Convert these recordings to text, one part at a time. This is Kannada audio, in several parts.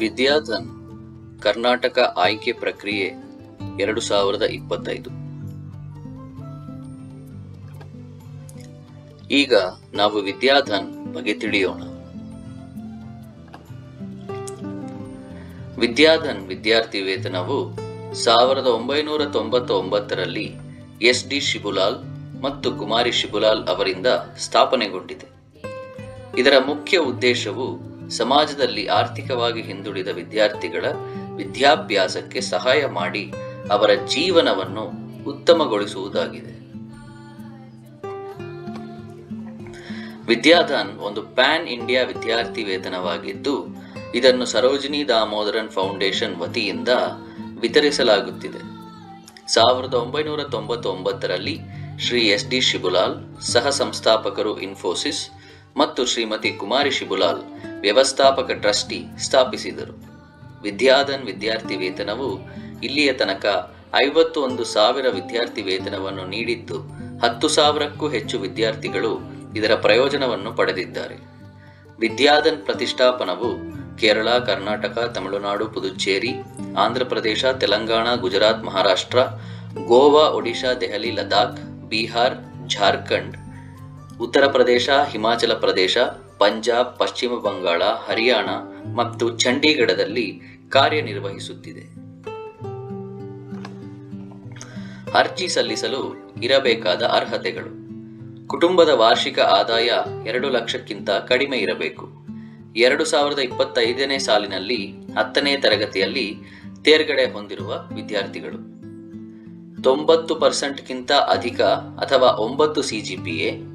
ವಿದ್ಯಾಧನ್ ಕರ್ನಾಟಕ ಆಯ್ಕೆ ಪ್ರಕ್ರಿಯೆ ಎರಡು ಸಾವಿರದ ಇಪ್ಪತ್ತೈದು. ಈಗ ನಾವು ವಿದ್ಯಾಧನ್ ಬಗ್ಗೆ ತಿಳಿಯೋಣ. ವಿದ್ಯಾಧನ್ ವಿದ್ಯಾರ್ಥಿ ವೇತನವು ಸಾವಿರದ ಒಂಬೈನೂರ ತೊಂಬತ್ತೊಂಬತ್ತರಲ್ಲಿ ಎಸ್ ಡಿ ಶಿಬುಲಾಲ್ ಮತ್ತು ಕುಮಾರಿ ಶಿಬುಲಾಲ್ ಅವರಿಂದ ಸ್ಥಾಪನೆಗೊಂಡಿದೆ. ಇದರ ಮುಖ್ಯ ಉದ್ದೇಶವು ಸಮಾಜದಲ್ಲಿ ಆರ್ಥಿಕವಾಗಿ ಹಿಂದುಳಿದ ವಿದ್ಯಾರ್ಥಿಗಳ ವಿದ್ಯಾಭ್ಯಾಸಕ್ಕೆ ಸಹಾಯ ಮಾಡಿ ಅವರ ಜೀವನವನ್ನು ಉತ್ತಮಗೊಳಿಸುವುದಾಗಿದೆ. ವಿದ್ಯಾದಾನ್ ಒಂದು ಪ್ಯಾನ್ ಇಂಡಿಯಾ ವಿದ್ಯಾರ್ಥಿ ವೇತನವಾಗಿದ್ದು, ಇದನ್ನು ಸರೋಜಿನಿ ದಾಮೋದರನ್ ಫೌಂಡೇಶನ್ ವತಿಯಿಂದ ವಿತರಿಸಲಾಗುತ್ತಿದೆ. ಸಾವಿರದ ಒಂಬೈನೂರ ತೊಂಬತ್ತೊಂಬತ್ತರಲ್ಲಿ ಶ್ರೀ ಎಸ್ ಡಿ ಶಿಬುಲಾಲ್, ಸಹ ಸಂಸ್ಥಾಪಕರು ಇನ್ಫೋಸಿಸ್ ಮತ್ತು ಶ್ರೀಮತಿ ಕುಮಾರಿ ಶಿಬುಲಾಲ್ ವ್ಯವಸ್ಥಾಪಕ ಟ್ರಸ್ಟಿ ಸ್ಥಾಪಿಸಿದರು. ವಿದ್ಯಾಧನ್ ವಿದ್ಯಾರ್ಥಿ ವೇತನವು ಇಲ್ಲಿಯ ತನಕ ಐವತ್ತು ಒಂದು ಸಾವಿರ ವಿದ್ಯಾರ್ಥಿ ವೇತನವನ್ನು ನೀಡಿದ್ದು, ಹತ್ತು ಸಾವಿರಕ್ಕೂ ಹೆಚ್ಚು ವಿದ್ಯಾರ್ಥಿಗಳು ಇದರ ಪ್ರಯೋಜನವನ್ನು ಪಡೆದಿದ್ದಾರೆ. ವಿದ್ಯಾಧನ್ ಪ್ರತಿಷ್ಠಾಪನವು ಕೇರಳ, ಕರ್ನಾಟಕ, ತಮಿಳುನಾಡು, ಪುದುಚೇರಿ ಆಂಧ್ರಪ್ರದೇಶ ತೆಲಂಗಾಣ, ಗುಜರಾತ್, ಮಹಾರಾಷ್ಟ್ರ, ಗೋವಾ, ಒಡಿಶಾ, ದೆಹಲಿ, ಲದಾಖ್, ಬಿಹಾರ್ ಜಾರ್ಖಂಡ್ ಉತ್ತರ ಪ್ರದೇಶ, ಹಿಮಾಚಲ ಪ್ರದೇಶ, ಪಂಜಾಬ್, ಪಶ್ಚಿಮ ಬಂಗಾಳ, ಹರಿಯಾಣ ಮತ್ತು ಚಂಡೀಗಢದಲ್ಲಿ ಕಾರ್ಯನಿರ್ವಹಿಸುತ್ತಿದೆ. ಅರ್ಜಿ ಸಲ್ಲಿಸಲು ಇರಬೇಕಾದ ಅರ್ಹತೆಗಳು. ಕುಟುಂಬದ ವಾರ್ಷಿಕ ಆದಾಯ ಎರಡು ಲಕ್ಷಕ್ಕಿಂತ ಕಡಿಮೆ ಇರಬೇಕು. ಎರಡು ಸಾವಿರದ ಇಪ್ಪತ್ತೈದನೇ ಸಾಲಿನಲ್ಲಿ ಹತ್ತನೇ ತರಗತಿಯಲ್ಲಿ ತೇರ್ಗಡೆ ಹೊಂದಿರುವ ವಿದ್ಯಾರ್ಥಿಗಳು. ತೊಂಬತ್ತು ಪರ್ಸೆಂಟ್ಗಿಂತ ಅಧಿಕ ಅಥವಾ ಒಂಬತ್ತು ಸಿಜಿಪಿಎ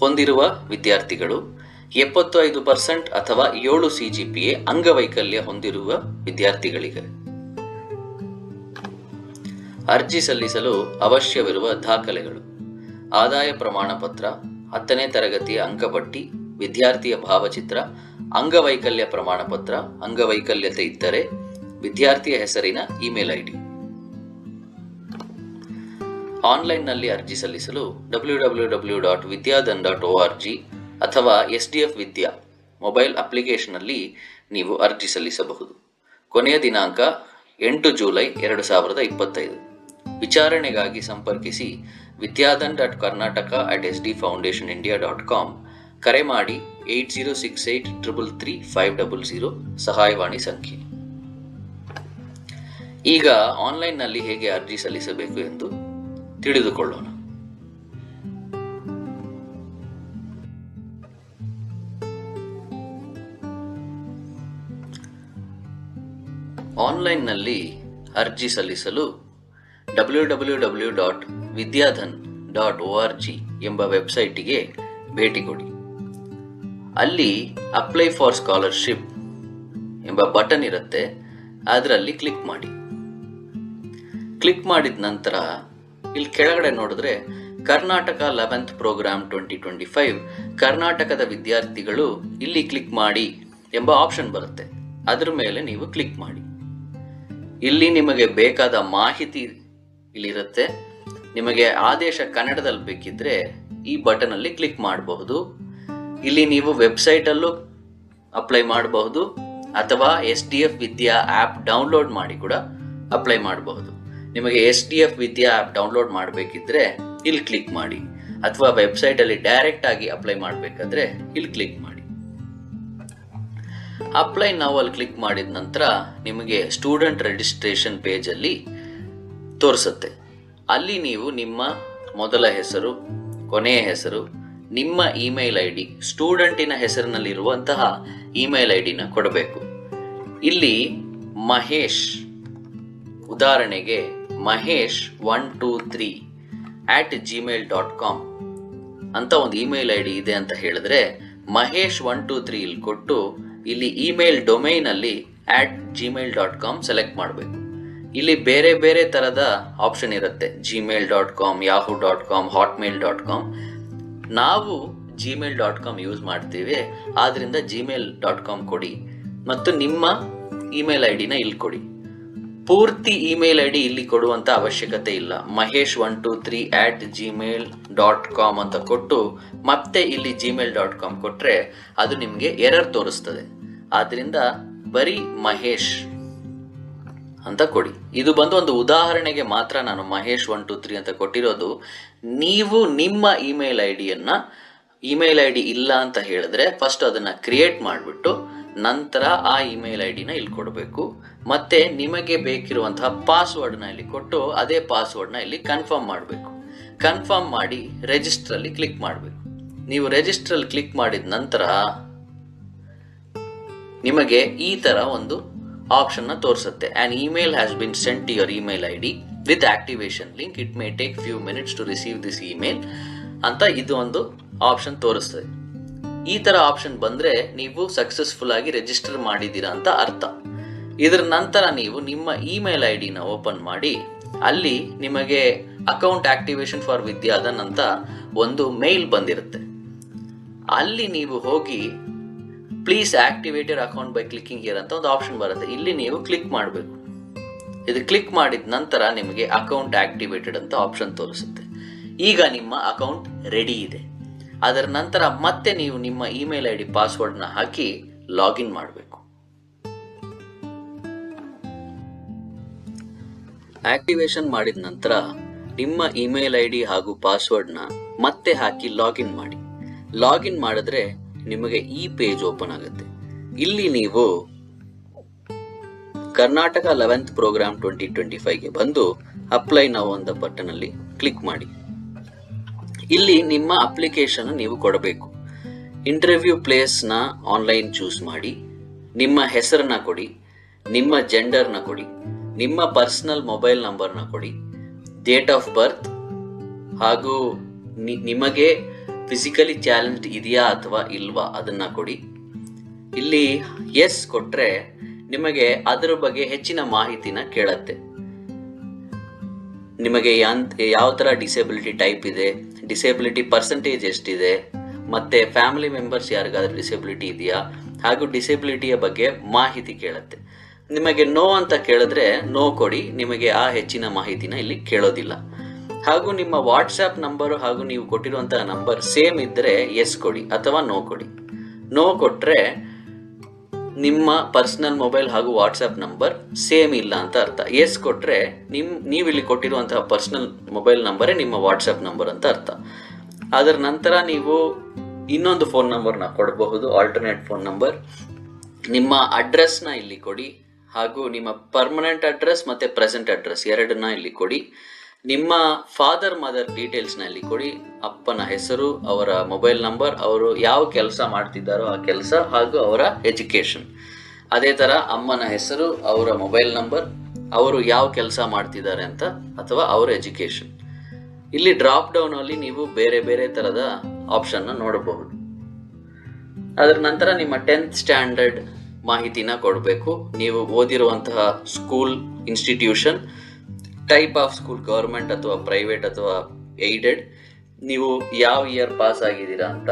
ಹೊಂದಿರುವ ವಿದ್ಯಾರ್ಥಿಗಳು ಎಪ್ಪತ್ತು ಐದು ಪರ್ಸೆಂಟ್ ಅಥವಾ ಏಳು ಸಿಜಿಪಿಎ ಅಂಗವೈಕಲ್ಯ ಹೊಂದಿರುವ ವಿದ್ಯಾರ್ಥಿಗಳಿಗೆ ಅರ್ಜಿ ಸಲ್ಲಿಸಲು ಅವಶ್ಯವಿರುವ ದಾಖಲೆಗಳು. ಆದಾಯ ಪ್ರಮಾಣ ಪತ್ರ ಹತ್ತನೇ ತರಗತಿಯ ಅಂಕಪಟ್ಟಿ, ವಿದ್ಯಾರ್ಥಿಯ ಭಾವಚಿತ್ರ, ಅಂಗವೈಕಲ್ಯ ಪ್ರಮಾಣ ಪತ್ರ ಅಂಗವೈಕಲ್ಯತೆ ಇದ್ದರೆ ವಿದ್ಯಾರ್ಥಿಯ ಹೆಸರಿನ ಇಮೇಲ್ ಐಡಿ. ಆನ್ಲೈನ್ನಲ್ಲಿ ಅರ್ಜಿ ಸಲ್ಲಿಸಲು W W W dot Vidyadhan dot O R G ಅಥವಾ S D F Vidya mobile ಅಪ್ಲಿಕೇಶನ್ನಲ್ಲಿ ನೀವು ಅರ್ಜಿ ಸಲ್ಲಿಸಬಹುದು. ಕೊನೆಯ ದಿನಾಂಕ ಎಂಟು ಜುಲೈ ಎರಡು ಸಾವಿರದ ಇಪ್ಪತ್ತೈದು. ವಿಚಾರಣೆಗಾಗಿ ಸಂಪರ್ಕಿಸಿ Vidyadhan dot Karnataka at S D foundation India dot com. ಕರೆ ಮಾಡಿ eight zero six eight triple three five double zero ಸಹಾಯವಾಣಿ ಸಂಖ್ಯೆ. ಈಗ ಆನ್ಲೈನ್ನಲ್ಲಿ ಹೇಗೆ ಅರ್ಜಿ ಸಲ್ಲಿಸಬೇಕು ಎಂದು ತಿಳಿದುಕೊಳ್ಳೋಣ. ಆನ್ಲೈನ್ನಲ್ಲಿ ಅರ್ಜಿ ಸಲ್ಲಿಸಲು W W W dot Vidyadhan dot O R G ಎಂಬ ವೆಬ್ಸೈಟಿಗೆ ಭೇಟಿ ಕೊಡಿ. ಅಲ್ಲಿ ಅಪ್ಲೈ ಫಾರ್ ಸ್ಕಾಲರ್ಶಿಪ್ ಎಂಬ ಬಟನ್ ಇರುತ್ತೆ, ಅದರಲ್ಲಿ ಕ್ಲಿಕ್ ಮಾಡಿ. ಕ್ಲಿಕ್ ಮಾಡಿದ ನಂತರ ಇಲ್ಲಿ ಕೆಳಗಡೆ ನೋಡಿದ್ರೆ Karnataka eleventh program twenty twenty five ಕರ್ನಾಟಕದ ವಿದ್ಯಾರ್ಥಿಗಳು ಇಲ್ಲಿ ಕ್ಲಿಕ್ ಮಾಡಿ ಎಂಬ ಆಪ್ಷನ್ ಬರುತ್ತೆ. ಅದ್ರ ಮೇಲೆ ನೀವು ಕ್ಲಿಕ್ ಮಾಡಿ. ಇಲ್ಲಿ ನಿಮಗೆ ಬೇಕಾದ ಮಾಹಿತಿ ಇಲ್ಲಿರುತ್ತೆ. ನಿಮಗೆ ಆದೇಶ ಕನ್ನಡದಲ್ಲಿ ಬೇಕಿದ್ರೆ ಈ ಬಟನ್ ಅಲ್ಲಿ ಕ್ಲಿಕ್ ಮಾಡಬಹುದು. ಇಲ್ಲಿ ನೀವು ವೆಬ್ಸೈಟ್ ಅಲ್ಲೂ ಅಪ್ಲೈ ಮಾಡಬಹುದು ಅಥವಾ S D F Vidya app download ಮಾಡಿ ಕೂಡ ಅಪ್ಲೈ ಮಾಡಬಹುದು. ನಿಮಗೆ S D F Vidya app download ಮಾಡಬೇಕಿದ್ರೆ ಇಲ್ಲಿ ಕ್ಲಿಕ್ ಮಾಡಿ. ಅಥವಾ ವೆಬ್ಸೈಟ್ ಅಲ್ಲಿ ಡೈರೆಕ್ಟ್ ಆಗಿ ಅಪ್ಲೈ ಮಾಡಬೇಕಾದ್ರೆ ಇಲ್ಲಿ ಕ್ಲಿಕ್ ಮಾಡಿ. ಅಪ್ಲೈ ನಾವು ಅಲ್ಲಿ ಕ್ಲಿಕ್ ಮಾಡಿದ ನಂತರ ನಿಮಗೆ ಸ್ಟೂಡೆಂಟ್ ರಿಜಿಸ್ಟ್ರೇಷನ್ ಪೇಜಲ್ಲಿ ತೋರಿಸುತ್ತೆ. ಅಲ್ಲಿ ನೀವು ನಿಮ್ಮ ಮೊದಲ ಹೆಸರು, ಕೊನೆಯ ಹೆಸರು, ನಿಮ್ಮ ಇಮೇಲ್ ಐ ಡಿ ಸ್ಟೂಡೆಂಟಿನ ಹೆಸರಿನಲ್ಲಿರುವಂತಹ ಇಮೇಲ್ ಐ ಡಿನ ಕೊಡಬೇಕು. ಇಲ್ಲಿ ಮಹೇಶ್ ಉದಾಹರಣೆಗೆ Mahesh one two three at Gmail dot com ಅಂತ ಒಂದು ಇಮೇಲ್ ಐ ಡಿ ಇದೆ ಅಂತ ಹೇಳಿದ್ರೆ ಮಹೇಶ್ ಒನ್ ಟೂ ತ್ರೀ ಇಲ್ಲಿ ಕೊಟ್ಟು ಇಲ್ಲಿ ಇಮೇಲ್ ಡೊಮೈನ್ ಅಲ್ಲಿ at Gmail dot com select ಮಾಡಬೇಕು. ಇಲ್ಲಿ ಬೇರೆ ಬೇರೆ ತರದ ಆಪ್ಷನ್ ಇರುತ್ತೆ. Gmail dot com Yahoo dot com Hotmail dot com ನಾವು ಜಿಮೇಲ್ ಡಾಟ್ ಕಾಮ್ ಯೂಸ್ ಮಾಡ್ತೀವಿ. ಆದ್ರಿಂದ ಜಿಮೇಲ್ ಡಾಟ್ ಕಾಮ್ ಕೊಡಿ. ಮತ್ತು ನಿಮ್ಮ ಇಮೇಲ್ ಐ ಡಿನ ಇಲ್ಲಿ ಕೊಡಿ. ಪೂರ್ತಿ ಇಮೇಲ್ ಐ ಡಿ ಇಲ್ಲಿ ಕೊಡುವಂತ ಅವಶ್ಯಕತೆ ಇಲ್ಲ. Mahesh one two three at Gmail dot com ಅಂತ ಕೊಟ್ಟು ಮತ್ತೆ ಇಲ್ಲಿ ಜಿಮೇಲ್ ಡಾಟ್ ಕಾಮ್ ಕೊಟ್ರೆ ಅದು ನಿಮಗೆ ಎರರ್ ತೋರಿಸ್ತದೆ. ಆದ್ದರಿಂದ ಬರೀ ಮಹೇಶ್ ಅಂತ ಕೊಡಿ. ಇದು ಬಂದು ಒಂದು ಉದಾಹರಣೆಗೆ ಮಾತ್ರ ನಾನು ಮಹೇಶ್ ಒನ್ ಟು ತ್ರೀ ಅಂತ ಕೊಟ್ಟಿರೋದು. ನೀವು ನಿಮ್ಮ ಇಮೇಲ್ ಐ ಡಿಯನ್ನ ಇಮೇಲ್ ಐ ಡಿ ಇಲ್ಲ ಅಂತ ಹೇಳಿದ್ರೆ ಫಸ್ಟ್ ಅದನ್ನ ಕ್ರಿಯೇಟ್ ಮಾಡಿಬಿಟ್ಟು ನಂತರ ಆ ಇಮೇಲ್ ಐ ಡಿನ ಇಲ್ಲಿ ಕೊಡಬೇಕು. ಮತ್ತೆ ನಿಮಗೆ ಬೇಕಿರುವಂತಹ ಪಾಸ್ವರ್ಡ್ನ ಇಲ್ಲಿ ಕೊಟ್ಟು ಅದೇ ಪಾಸ್ವರ್ಡ್ನ ಇಲ್ಲಿ ಕನ್ಫರ್ಮ್ ಮಾಡಬೇಕು. ಕನ್ಫರ್ಮ್ ಮಾಡಿ ರಿಜಿಸ್ಟ್ರಲ್ಲಿ ಕ್ಲಿಕ್ ಮಾಡಬೇಕು. ನೀವು ರಿಜಿಸ್ಟ್ರಲ್ಲಿ ಕ್ಲಿಕ್ ಮಾಡಿದ ನಂತರ ನಿಮಗೆ ಈ ತರ ಒಂದು ಆಪ್ಷನ್ನ ತೋರಿಸುತ್ತೆ. An email has been sent to your email I D with activation link it may take few minutes to receive this email ಅಂತ ಇದು ಒಂದು ಆಪ್ಷನ್ ತೋರಿಸ್ತದೆ. ಈ ತರ ಆಪ್ಷನ್ ಬಂದ್ರೆ ನೀವು ಸಕ್ಸಸ್ಫುಲ್ ಆಗಿ ರಿಜಿಸ್ಟರ್ ಮಾಡಿದ್ದೀರಾ ಅಂತ ಅರ್ಥ. ಇದರ ನಂತರ ನೀವು ನಿಮ್ಮ ಇಮೇಲ್ ಐ ಡಿನ ಓಪನ್ ಮಾಡಿ, ಅಲ್ಲಿ ನಿಮಗೆ ಅಕೌಂಟ್ ಆಕ್ಟಿವೇಶನ್ ಫಾರ್ ವಿದ್ಯಾಧನ್ ಅಂತ ಒಂದು ಮೇಲ್ ಬಂದಿರುತ್ತೆ. ಅಲ್ಲಿ ನೀವು ಹೋಗಿ please activate your account by clicking here ಅಂತ ಒಂದು ಆಪ್ಷನ್ ಬರುತ್ತೆ. ಇಲ್ಲಿ ನೀವು ಕ್ಲಿಕ್ ಮಾಡಬೇಕು. ಇದು ಕ್ಲಿಕ್ ಮಾಡಿದ ನಂತರ ನಿಮಗೆ ಅಕೌಂಟ್ ಆಕ್ಟಿವೇಟೆಡ್ ಅಂತ ಆಪ್ಷನ್ ತೋರಿಸುತ್ತೆ. ಈಗ ನಿಮ್ಮ ಅಕೌಂಟ್ ರೆಡಿ ಇದೆ. ಅದರ ನಂತರ ಮತ್ತೆ ನೀವು ನಿಮ್ಮ ಇಮೇಲ್ ಐ ಡಿ ಪಾಸ್ವರ್ಡ್ನ ಹಾಕಿ ಲಾಗಿನ್ ಮಾಡಬೇಕು. ಆಕ್ಟಿವೇಶನ್ ಮಾಡಿದ ನಂತರ ನಿಮ್ಮ ಇಮೇಲ್ ಐ ಡಿ ಹಾಗೂ ಪಾಸ್ವರ್ಡ್ನ ಮತ್ತೆ ಹಾಕಿ ಲಾಗಿನ್ ಮಾಡಿ. ಲಾಗಿನ್ ಮಾಡಿದ್ರೆ ನಿಮಗೆ ಈ ಪೇಜ್ ಓಪನ್ ಆಗುತ್ತೆ. ಇಲ್ಲಿ ನೀವು Karnataka eleventh program twenty twenty ಫೈವ್ಗೆ ಬಂದು ಅಪ್ಲೈ ನಾವು ಅಂತ ಬಟನ್ ಅಲ್ಲಿ ಕ್ಲಿಕ್ ಮಾಡಿ. ಇಲ್ಲಿ ನಿಮ್ಮ ಅಪ್ಲಿಕೇಶನ್ ನೀವು ಕೊಡಬೇಕು. ಇಂಟರ್ವ್ಯೂ ಪ್ಲೇಸ್ನ ಆನ್ಲೈನ್ ಚೂಸ್ ಮಾಡಿ, ನಿಮ್ಮ ಹೆಸರನ್ನ ಕೊಡಿ, ನಿಮ್ಮ ಜೆಂಡರ್ನ ಕೊಡಿ, ನಿಮ್ಮ ಪರ್ಸನಲ್ ಮೊಬೈಲ್ ನಂಬರ್ನ ಕೊಡಿ ಡೇಟ್ ಆಫ್ ಬರ್ತ್ ಹಾಗೂ ನಿಮಗೆ ಫಿಸಿಕಲಿ ಚಾಲೆಂಜ್ ಇದೆಯಾ ಅಥವಾ ಇಲ್ವಾ ಅದನ್ನ ಕೊಡಿ. ಇಲ್ಲಿ ಎಸ್ ಕೊಟ್ರೆ ನಿಮಗೆ ಅದರ ಬಗ್ಗೆ ಹೆಚ್ಚಿನ ಮಾಹಿತಿನ ಕೇಳತ್ತೆ. ನಿಮಗೆ ಯಾವ ತರ ಡಿಸೇಬಿಲಿಟಿ ಟೈಪ್ ಇದೆ ಡಿಸೇಬಿಲಿಟಿ ಪರ್ಸೆಂಟೇಜ್ ಎಷ್ಟಿದೆ? ಮತ್ತೆ ಫ್ಯಾಮಿಲಿ ಮೆಂಬರ್ಸ್ ಯಾರಿಗಾದ್ರೂ ಡಿಸೇಬಿಲಿಟಿ ಇದೆಯಾ? ಹಾಗೂ ಡಿಸೇಬಿಲಿಟಿಯ ಬಗ್ಗೆ ಮಾಹಿತಿ ಕೇಳುತ್ತೆ. ನಿಮಗೆ ನೋ ಅಂತ ಕೇಳಿದ್ರೆ ನೋ ಕೊಡಿ, ನಿಮಗೆ ಆ ಹೆಚ್ಚಿನ ಮಾಹಿತಿನ ಇಲ್ಲಿ ಕೇಳೋದಿಲ್ಲ. ಹಾಗೂ ನಿಮ್ಮ ವಾಟ್ಸ್ಆ್ಯಪ್ ನಂಬರ್ ಹಾಗೂ ನೀವು ಕೊಟ್ಟಿರುವಂತಹ ನಂಬರ್ ಸೇಮ್ ಇದ್ದರೆ ಎಸ್ ಕೊಡಿ ಅಥವಾ ನೋ ಕೊಡಿ. ನೋ ಕೊಟ್ರೆ ನಿಮ್ಮ ಪರ್ಸನಲ್ ಮೊಬೈಲ್ ಹಾಗೂ ವಾಟ್ಸಪ್ ನಂಬರ್ ಸೇಮ್ ಇಲ್ಲ ಅಂತ ಅರ್ಥ. ಎಸ್ ಕೊಟ್ಟರೆ ನಿಮ್ ನೀವು ಇಲ್ಲಿ ಕೊಟ್ಟಿರುವಂತಹ ಪರ್ಸನಲ್ ಮೊಬೈಲ್ ನಂಬರೇ ನಿಮ್ಮ ವಾಟ್ಸಪ್ ನಂಬರ್ ಅಂತ ಅರ್ಥ. ಅದರ ನಂತರ ನೀವು ಇನ್ನೊಂದು ಫೋನ್ ನಂಬರ್ನ ಕೊಡಬಹುದು ಆಲ್ಟರ್ನೇಟ್ ಫೋನ್ ನಂಬರ್. ನಿಮ್ಮ ಅಡ್ರೆಸ್ನ ಇಲ್ಲಿ ಕೊಡಿ ಹಾಗೂ ನಿಮ್ಮ ಪರ್ಮನೆಂಟ್ ಅಡ್ರೆಸ್ ಮತ್ತೆ ಪ್ರೆಸೆಂಟ್ ಅಡ್ರೆಸ್ ಎರಡನ್ನ ಇಲ್ಲಿ ಕೊಡಿ. ನಿಮ್ಮ ಫಾದರ್ ಮದರ್ ಡೀಟೇಲ್ಸ್ನಲ್ಲಿ ಕೊಡಿ. ಅಪ್ಪನ ಹೆಸರು, ಅವರ ಮೊಬೈಲ್ ನಂಬರ್ ಅವರು ಯಾವ ಕೆಲಸ ಮಾಡ್ತಿದ್ದಾರೋ ಆ ಕೆಲಸ ಹಾಗೂ ಅವರ ಎಜುಕೇಶನ್ ಅದೇ ತರ ಅಮ್ಮನ ಹೆಸರು, ಅವರ ಮೊಬೈಲ್ ನಂಬರ್ ಅವರು ಯಾವ ಕೆಲಸ ಮಾಡ್ತಿದ್ದಾರೆ ಅಂತ ಅಥವಾ ಅವರ ಎಜುಕೇಶನ್ ಇಲ್ಲಿ ಡ್ರಾಪ್ ಡೌನ್ ಅಲ್ಲಿ ನೀವು ಬೇರೆ ಬೇರೆ ತರದ ಆಪ್ಷನ್ ನೋಡಬಹುದು. ಅದರ ನಂತರ ನಿಮ್ಮ ಟೆಂತ್ ಸ್ಟ್ಯಾಂಡರ್ಡ್ ಮಾಹಿತಿನ ಕೊಡಬೇಕು. ನೀವು ಓದಿರುವಂತಹ school institution type of school government ಅಥವಾ ಪ್ರೈವೇಟ್ ಅಥವಾ ಏಡೆಡ್ ನೀವು ಯಾವ ಇಯರ್ ಪಾಸ್ ಆಗಿದ್ದೀರಾ ಅಂತ,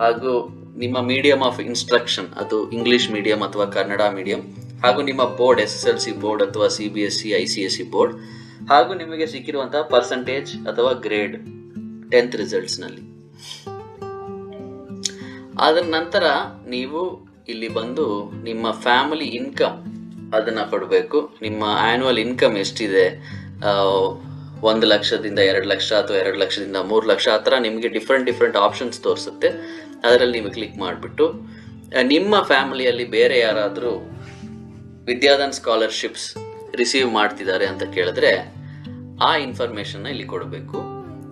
ಹಾಗೂ ನಿಮ್ಮ ಮೀಡಿಯಂ ಆಫ್ ಇನ್ಸ್ಟ್ರಕ್ಷನ್ ಅದು ಇಂಗ್ಲಿಷ್ ಮೀಡಿಯಂ ಅಥವಾ ಕನ್ನಡ ಮೀಡಿಯಂ ಹಾಗೂ ನಿಮ್ಮ board S S L C board ಅಥವಾ C B S C I C S C board ಹಾಗೂ ನಿಮಗೆ ಸಿಕ್ಕಿರುವಂತಹ ಪರ್ಸೆಂಟೇಜ್ ಅಥವಾ ಗ್ರೇಡ್ ಟೆಂತ್ ರಿಸಲ್ಟ್ಸ್ನಲ್ಲಿ ಅದರ ನಂತರ ನೀವು ಇಲ್ಲಿ ಬಂದು ನಿಮ್ಮ ಫ್ಯಾಮಿಲಿ ಇನ್ಕಮ್ ಅದನ್ನ ಕೊಡಬೇಕು. ನಿಮ್ಮ ಆ್ಯನ್ಯುವಲ್ ಇನ್ಕಮ್ ಎಷ್ಟಿದೆ? ಒಂದು ಲಕ್ಷದಿಂದ ಎರಡು ಲಕ್ಷ ಅಥವಾ ಎರಡು ಲಕ್ಷದಿಂದ ಮೂರು ಲಕ್ಷ, ಆ ಥರ ನಿಮಗೆ ಡಿಫ್ರೆಂಟ್ ಡಿಫ್ರೆಂಟ್ ಆಪ್ಷನ್ಸ್ ತೋರಿಸುತ್ತೆ. ಅದರಲ್ಲಿ ನೀವು ಕ್ಲಿಕ್ ಮಾಡಿಬಿಟ್ಟು ನಿಮ್ಮ ಫ್ಯಾಮಿಲಿಯಲ್ಲಿ ಬೇರೆ ಯಾರಾದರೂ ವಿದ್ಯಾದಾನ್ ಸ್ಕಾಲರ್ಶಿಪ್ಸ್ ರಿಸೀವ್ ಮಾಡ್ತಿದ್ದಾರೆ ಅಂತ ಕೇಳಿದ್ರೆ, ಆ ಇನ್ಫಾರ್ಮೇಷನ್ನ ಇಲ್ಲಿ ಕೊಡಬೇಕು.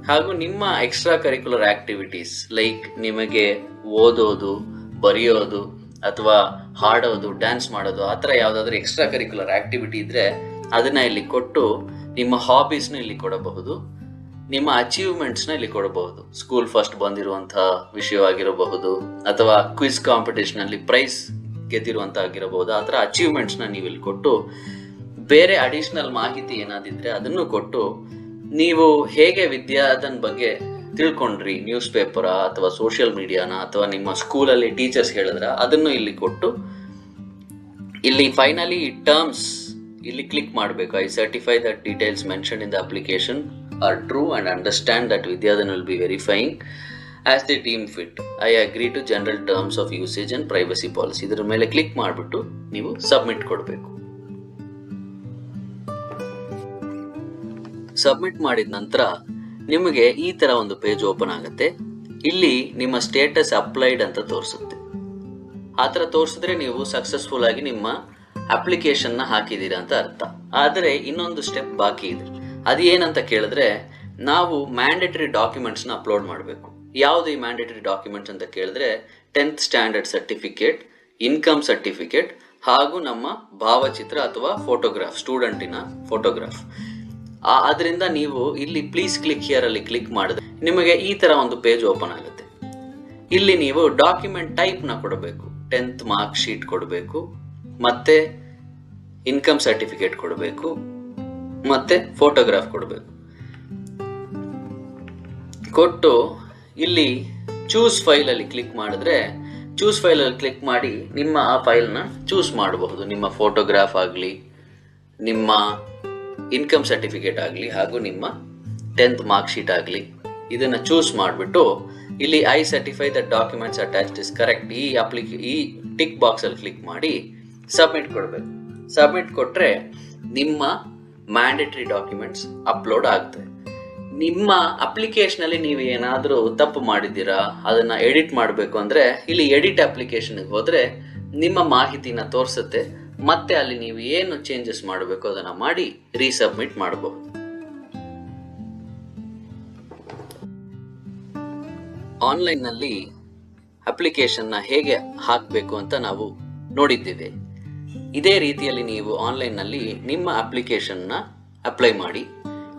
ಹಾಗೂ ನಿಮ್ಮ ಎಕ್ಸ್ಟ್ರಾ ಕರಿಕ್ಯುಲರ್ ಆಕ್ಟಿವಿಟೀಸ್ ಲೈಕ್ ನಿಮಗೆ ಓದೋದು, ಬರೆಯೋದು ಅಥವಾ ಹಾಡೋದು ಡ್ಯಾನ್ಸ್ ಮಾಡೋದು, ಆ ಥರ ಯಾವುದಾದ್ರೂ ಎಕ್ಸ್ಟ್ರಾ ಕರಿಕ್ಯುಲರ್ ಆ್ಯಕ್ಟಿವಿಟಿ ಇದ್ದರೆ ಅದನ್ನು ಇಲ್ಲಿ ಕೊಟ್ಟು ನಿಮ್ಮ ಹಾಬೀಸ್ನ ಇಲ್ಲಿ ಕೊಡಬಹುದು. ನಿಮ್ಮ ಅಚೀವ್ಮೆಂಟ್ಸ್ನ ಇಲ್ಲಿ ಕೊಡಬಹುದು. ಸ್ಕೂಲ್ ಫಸ್ಟ್ ಬಂದಿರುವಂತಹ ವಿಷಯವಾಗಿರಬಹುದು, ಅಥವಾ ಕ್ವಿಜ್ ಕಾಂಪಿಟೇಷನ್ ಅಲ್ಲಿ ಪ್ರೈಸ್ ಗೆದ್ದಿರುವಂತ ಆಗಿರಬಹುದು, ಆ ಥರ ಅಚೀವ್ಮೆಂಟ್ಸ್ನ ನೀವು ಇಲ್ಲಿ ಕೊಟ್ಟು ಬೇರೆ ಅಡಿಷನಲ್ ಮಾಹಿತಿ ಏನಾದಿದ್ರೆ ಅದನ್ನು ಕೊಟ್ಟು ನೀವು ಹೇಗೆ ವಿದ್ಯಾದನ್ ಬಗ್ಗೆ ತಿಳ್ಕೊಂಡ್ರಿ ನ್ಯೂಸ್ ಪೇಪರ ಅಥವಾ ಸೋಷಿಯಲ್ ಮೀಡಿಯಾನ ಅಥವಾ ನಿಮ್ಮ ಸ್ಕೂಲಲ್ಲಿ ಟೀಚರ್ಸ್ ಹೇಳಿದ್ರ, ಅದನ್ನು ಇಲ್ಲಿ ಕೊಟ್ಟು, ಇಲ್ಲಿ ಫೈನಲಿ ಟರ್ಮ್ಸ್ ಇಲ್ಲಿ ಕ್ಲಿಕ್ ಮಾಡಬೇಕು. I certify that details mention in the application are true and understand that Vidyadhan will be verifying as the team fit I agree to general terms of usage and privacy policy ಇದರ ಮೇಲೆ ಕ್ಲಿಕ್ ಮಾಡಿಬಿಟ್ಟು ನೀವು ಸಬ್ಮಿಟ್ ಕೊಡಬೇಕು. ಸಬ್ಮಿಟ್ ಮಾಡಿದ ನಂತರ ನಿಮಗೆ ಈ ತರ ಒಂದು ಪೇಜ್ ಓಪನ್ ಆಗುತ್ತೆ. ಇಲ್ಲಿ ನಿಮ್ಮ ಸ್ಟೇಟಸ್ ಅಪ್ಲೈಡ್ ಅಂತ ತೋರಿಸುತ್ತೆ. ಆ ಥರ ತೋರಿಸಿದ್ರೆ ನೀವು ಸಕ್ಸಸ್ಫುಲ್ ಆಗಿ ನಿಮ್ಮ ಅಪ್ಲಿಕೇಶನ್ನ ಹಾಕಿದ್ದೀರಾ ಅಂತ ಅರ್ಥ. ಆದರೆ ಇನ್ನೊಂದು ಸ್ಟೆಪ್ ಬಾಕಿ ಇದೆ. ಅದು ಏನಂತ ಕೇಳಿದ್ರೆ, ನಾವು ಮ್ಯಾಂಡೇಟರಿ ಡಾಕ್ಯುಮೆಂಟ್ಸ್ನ ಅಪ್ಲೋಡ್ ಮಾಡಬೇಕು. ಯಾವುದು ಈ ಮ್ಯಾಂಡೇಟರಿ ಡಾಕ್ಯುಮೆಂಟ್ಸ್ ಅಂತ ಕೇಳಿದ್ರೆ tenth standard certificate income certificate ಹಾಗೂ ನಮ್ಮ ಭಾವಚಿತ್ರ ಅಥವಾ ಫೋಟೋಗ್ರಾಫ್ ಸ್ಟೂಡೆಂಟಿನ ಫೋಟೋಗ್ರಾಫ್ ಅದರಿಂದ ನೀವು ಇಲ್ಲಿ ಪ್ಲೀಸ್ ಕ್ಲಿಕ್ ಹಿಯರ್ ಅಲ್ಲಿ ಕ್ಲಿಕ್ ಮಾಡಿದ್ರೆ ನಿಮಗೆ ಈ ತರ ಒಂದು ಪೇಜ್ ಓಪನ್ ಆಗುತ್ತೆ. ಇಲ್ಲಿ ನೀವು ಡಾಕ್ಯುಮೆಂಟ್ ಟೈಪ್ನ ಕೊಡಬೇಕು. ಟೆಂತ್ ಮಾರ್ಕ್ ಶೀಟ್ ಕೊಡಬೇಕು. ಮತ್ತೆ ಇನ್ಕಮ್ ಸರ್ಟಿಫಿಕೇಟ್ ಕೊಡಬೇಕು. ಮತ್ತೆ ಫೋಟೋಗ್ರಾಫ್ ಕೊಡಬೇಕು. ಕೊಟ್ಟು ಇಲ್ಲಿ ಚೂಸ್ ಫೈಲ್ ಅಲ್ಲಿ ಕ್ಲಿಕ್ ಮಾಡಿದ್ರೆ ಚೂಸ್ ಫೈಲ್ ಅಲ್ಲಿ ಕ್ಲಿಕ್ ಮಾಡಿ ನಿಮ್ಮ ಆ ಫೈಲ್ನ ಚೂಸ್ ಮಾಡಬಹುದು. ನಿಮ್ಮ ಫೋಟೋಗ್ರಾಫ್ ಆಗಲಿ, ನಿಮ್ಮ ಇನ್ಕಮ್ ಸರ್ಟಿಫಿಕೇಟ್ ಆಗಲಿ ಹಾಗೂ ನಿಮ್ಮ ಟೆಂತ್ ಮಾರ್ಕ್ ಶೀಟ್ ಆಗಲಿ ಇದನ್ನು ಚೂಸ್ ಮಾಡಿಬಿಟ್ಟು ಇಲ್ಲಿ I certify the documents attached is correct ಈ ಅಪ್ಲಿಕೇ ಈ ಟಿಕ್ ಬಾಕ್ಸಲ್ಲಿ ಕ್ಲಿಕ್ ಮಾಡಿ ಸಬ್ಮಿಟ್ ಕೊಡಬೇಕು. ಸಬ್ಮಿಟ್ ಕೊಟ್ಟರೆ ನಿಮ್ಮ ಮ್ಯಾಂಡೇಟರಿ ಡಾಕ್ಯುಮೆಂಟ್ಸ್ ಅಪ್ಲೋಡ್ ಆಗ್ತದೆ. ನಿಮ್ಮ ಅಪ್ಲಿಕೇಶನಲ್ಲಿ ನೀವು ಏನಾದರೂ ತಪ್ಪು ಮಾಡಿದ್ದೀರಾ, ಅದನ್ನ ಎಡಿಟ್ ಮಾಡಬೇಕು ಅಂದ್ರೆ ಇಲ್ಲಿ ಎಡಿಟ್ ಅಪ್ಲಿಕೇಶನ್ಗೆ ಹೋದರೆ ನಿಮ್ಮ ಮಾಹಿತಿನ ತೋರಿಸುತ್ತೆ. ಮತ್ತೆ ಅಲ್ಲಿ ನೀವು ಏನು ಚೇಂಜಸ್ ಮಾಡಬೇಕು ಅದನ್ನ ಮಾಡಿ ರೀಸಬ್ಮಿಟ್ ಮಾಡಬಹುದು. ಆನ್ಲೈನ್ನಲ್ಲಿ ಅಪ್ಲಿಕೇಶನ್ನ ಹೇಗೆ ಹಾಕಬೇಕು ಅಂತ ನಾವು ನೋಡಿದ್ದೇವೆ. ಇದೇ ರೀತಿಯಲ್ಲಿ ನೀವು ಆನ್ಲೈನ್ನಲ್ಲಿ ನಿಮ್ಮ ಅಪ್ಲಿಕೇಶನ್ನ ಅಪ್ಲೈ ಮಾಡಿ.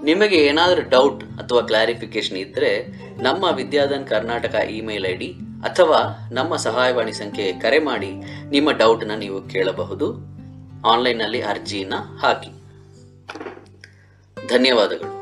ನಿಮಗೆ ಏನಾದರೂ ಡೌಟ್ ಅಥವಾ ಕ್ಲಾರಿಫಿಕೇಶನ್ ಇದ್ದರೆ ನಮ್ಮ Vidyadhan Karnataka email I D ಅಥವಾ ನಮ್ಮ ಸಹಾಯವಾಣಿ ಸಂಖ್ಯೆಗೆ ಕರೆ ಮಾಡಿ ನಿಮ್ಮ ಡೌಟ್ನ ನೀವು ಕೇಳಬಹುದು. ಆನ್ಲೈನ್ನಲ್ಲಿ ಅರ್ಜಿನ ಹಾಕಿ. ಧನ್ಯವಾದಗಳು.